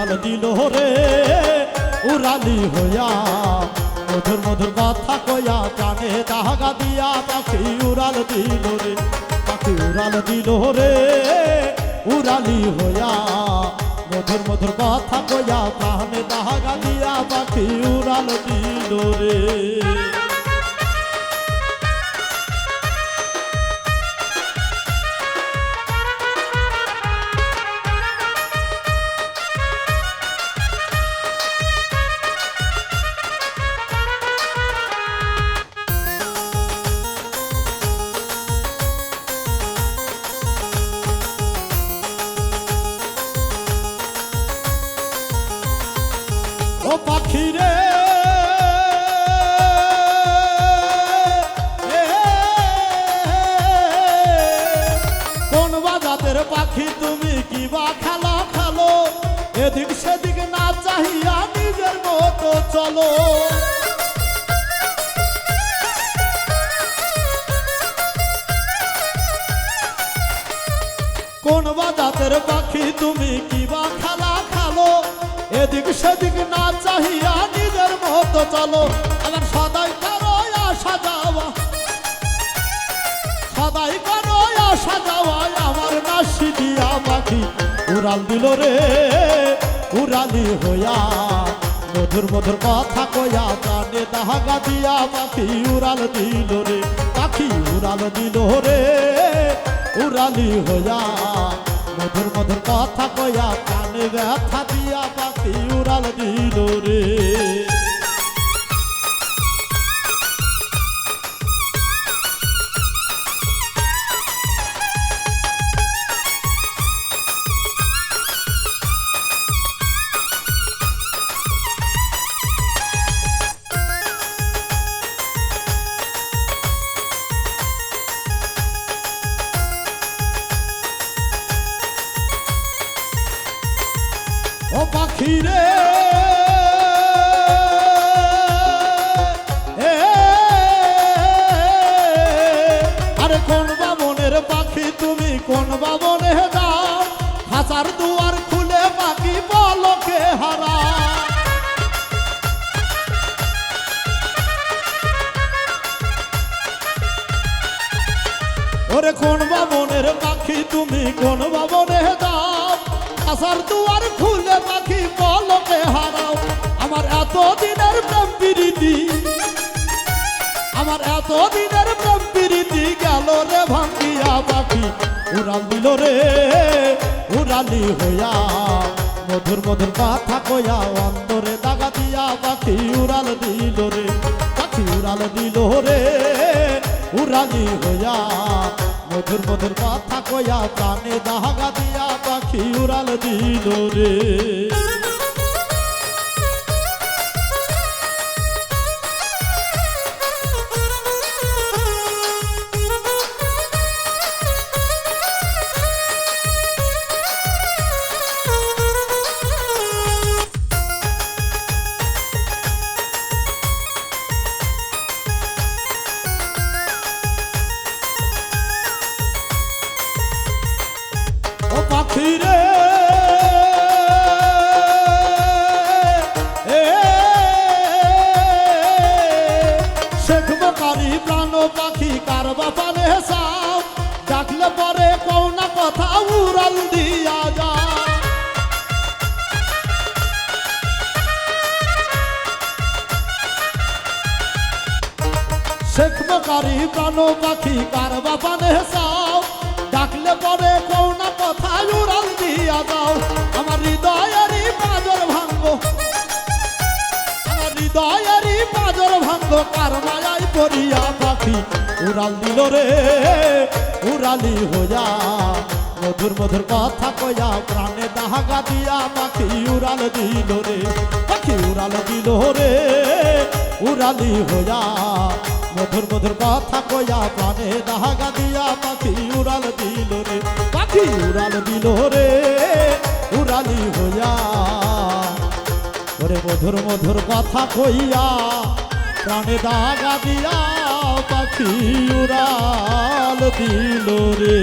উড়াল দিল রে, উড়ালি হইয়া। মধুর মধুর কথা কইয়া প্রাণে দাগা দিয়া পাখি উড়াল দিল রে, পাখি উড়াল দিল রে, উড়ালি হইয়া। মধুর মধুর কথা কইয়া প্রাণে দাগা দিয়া পাখি উড়াল দিল রে। ও পাখি রে। কোন বাজাতের পাখি তুমি কি বা খেলা খেলো? এদিক সেদিক না চাহিয়া নিজের মতো চলো। কোন বাজাতের পাখি তুমি কি বা খেলা এদিক সেদিক না চাহিয়া নিজের মতো চলো। আবার সদাই করো আসা যাওয়া সদাই করো আসা যাওয়া আমার নাসি দিয়া পাখি উড়াল দিল রে, উড়ালি হইয়া। মধুর মধুর কথা কইয়া কানে দাহাগা দিয়া পাখি উড়াল দিল রে, পাখি উড়াল দিল রে, উড়ালি হইয়া। মধুর মধুর কথা কয়া কানে ব্যথা দিয়া পাখি উড়াল দিল রে। ও পাখি রে এ, আরে কোন বামনের পাখি তুমি কোন বামনে যাও হাসার দুয়ার খুলে পাখি বলকে হারা ওরে কোন বামনের পাখি তুমি কোন বামনে যাও আসার দুয়ার খুলে পাখি বলকে হারাও। আমার এত দিনের প্রেম প্রীতি। আমার এত দিনের প্রেম প্রীতি গেল রে ভাঙ্গিয়া পাখি উড়াল দিল রে, উড়ালি হইয়া। মধুর মধুর কথা কইয়া অন্তরে দাগা দিয়া পাখি উড়াল দিল রে। পাখি উড়াল দিল রে, উড়ালি হইয়া। মধুর মধুর কথা কইয়া প্রাণে দাগা দিয়া পাখি উড়াল রে। বকারি প্রাণ পাখি কার বাপানে সাও ডাকলে পরে কৌনা কথা উড়াল দিয়া দাও আমার হৃদয়েরই পাজর ভাঙ্গ। আমার হৃদয়েরই পাজর ভাঙ্গ, কার মায়াই পড়িয়া পাখি। উড়াল দিল রে, উড়ালি হইয়া। মধুর মধুর কথা কইয়া প্রাণে দাহাগা দিয়া পাখি উড়াল দিল রে। পাখি উড়াল দিল রে, উড়ালি হইয়া। মধুর মধুর কথা কইয়া প্রাণে দাহাগা দিয়া পাখি উড়াল দিল রে, পাখি উড়াল দিল রে, উড়ালি হইয়া। ওরে মধুর মধুর কথা কইয়া প্রাণে দাগা দিয়া পাখি উড়াল দিল রে।